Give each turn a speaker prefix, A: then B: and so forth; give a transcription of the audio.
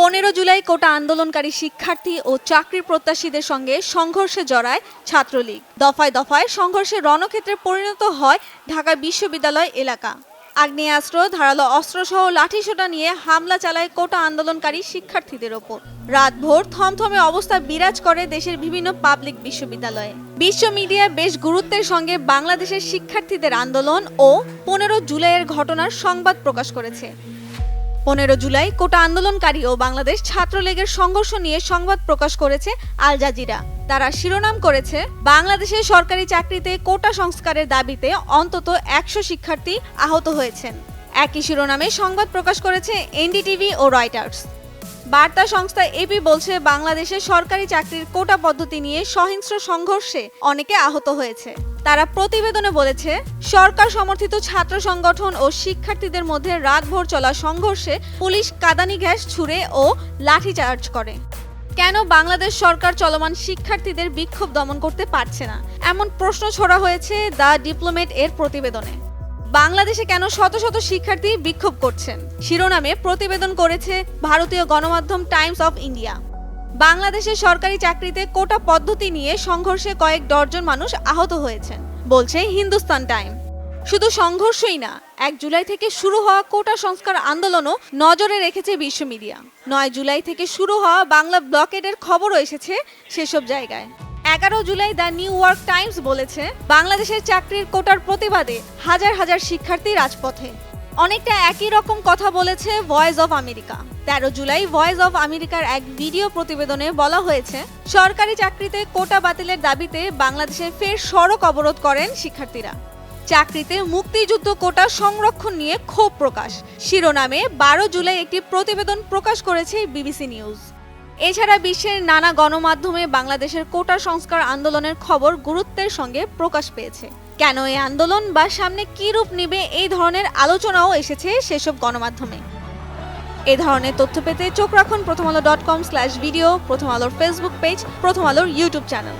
A: পনেরো জুলাই কোটা আন্দোলনকারী শিক্ষার্থী ও চাকরি প্রত্যাশীদের সঙ্গে সংঘর্ষে জড়ায় ছাত্রলীগ। দফায় দফায় সংঘর্ষে রণক্ষেত্রে পরিণত হয় ঢাকা বিশ্ববিদ্যালয় এলাকা। আগ্নেয়াস্ত্র, ধারালো অস্ত্রসহ লাঠিসোটা নিয়ে হামলা চালায় কোটা আন্দোলনকারী শিক্ষার্থীদের ওপর। রাতভর থমথমে অবস্থা বিরাজ করে দেশের বিভিন্ন পাবলিক বিশ্ববিদ্যালয়ে। বিশ্ব মিডিয়া বেশ গুরুত্বের সঙ্গে বাংলাদেশের শিক্ষার্থীদের আন্দোলন ও পনেরো জুলাইয়ের ঘটনার সংবাদ প্রকাশ করেছে। পনেরো জুলাই কোটা আন্দোলনকারী ও বাংলাদেশ ছাত্রলীগের সংঘর্ষ নিয়ে সংবাদ প্রকাশ করেছে আল জাজিরা। তারা শিরোনাম করেছে বাংলাদেশের সরকারি চাকরিতে কোটা সংস্কারের দাবিতে অন্তত একশো শিক্ষার্থী আহত হয়েছেন। একই শিরোনামে সংবাদ প্রকাশ করেছে এনডিটিভি ও রয়টার্স। বার্তা সংস্থা এপি বলছে বাংলাদেশের সরকারি চাকরির কোটা পদ্ধতি নিয়ে সহিংস্র সংঘর্ষে অনেকে আহত হয়েছে। তারা প্রতিবেদনে বলেছে, সরকার সমর্থিত ছাত্র সংগঠন ও শিক্ষার্থীদের মধ্যে রাতভর চলা সংঘর্ষে পুলিশ কাদানি গ্যাস ছুড়ে ও লাঠিচার্জ করে। কেন বাংলাদেশ সরকার চলমান শিক্ষার্থীদের বিক্ষোভ দমন করতে পারছে না? এমন প্রশ্ন ছোড়া হয়েছে দ্য ডিপ্লোমেট এর প্রতিবেদনে। বাংলাদেশে কেন শত শত শিক্ষার্থী বিক্ষোভ করছেন? শিরোনামে প্রতিবেদন করেছে ভারতীয় গণমাধ্যম টাইমস অফ ইন্ডিয়া। বাংলাদেশের সরকারি চাকরিতে কোটা পদ্ধতি নিয়ে সংঘর্ষে কয়েক ডর্জন মানুষ আহত হয়েছেন, বলছে হিন্দুস্তান টাইম। শুধু সংঘর্ষই না, এক জুলাই থেকে শুরু হওয়া কোটা সংস্কার আন্দোলনও নজরে রেখেছে বিশ্ব মিডিয়া। নয় জুলাই থেকে শুরু হওয়া বাংলা ব্লকেডের খবরও এসেছে সেসব জায়গায়। এগারো July the New York Times বলেছে, বাংলাদেশের চাকরির কোটার প্রতিবাদে হাজার হাজার শিক্ষার্থী রাজপথে। অনেকটা একই রকম কথা বলেছে ভয়েস অফ আমেরিকা তেরো জুলাই ভয়েস অফ আমেরিকার এক ভিডিও প্রতিবেদনে বলা হয়েছে, সরকারি চাকরিতে কোটা বাতিলের দাবিতে বাংলাদেশে ফের সড়ক অবরোধ করেন শিক্ষার্থীরা। চাকরিতে মুক্তিযুদ্ধ কোটা সংরক্ষণ নিয়ে ক্ষোভ প্রকাশ। শিরোনামে বারো জুলাই একটি প্রতিবেদন প্রকাশ করেছে বিবিসি নিউজ। এছাড়া বিশ্বের নানা গণমাধ্যমে বাংলাদেশের কোটা সংস্কার আন্দোলনের খবর গুরুত্বের সঙ্গে প্রকাশ পেয়েছে। কেন এই আন্দোলন বা সামনে কী রূপ নিবে এই ধরনের আলোচনাও এসেছে সেসব গণমাধ্যমে। এ ধরনের তথ্য পেতে চোখ রাখুন প্রথম আলো ডট কম স্ল্যাশ ভিডিও প্রথম আলোর ফেসবুক পেজ প্রথম আলোর ইউটিউব চ্যানেল।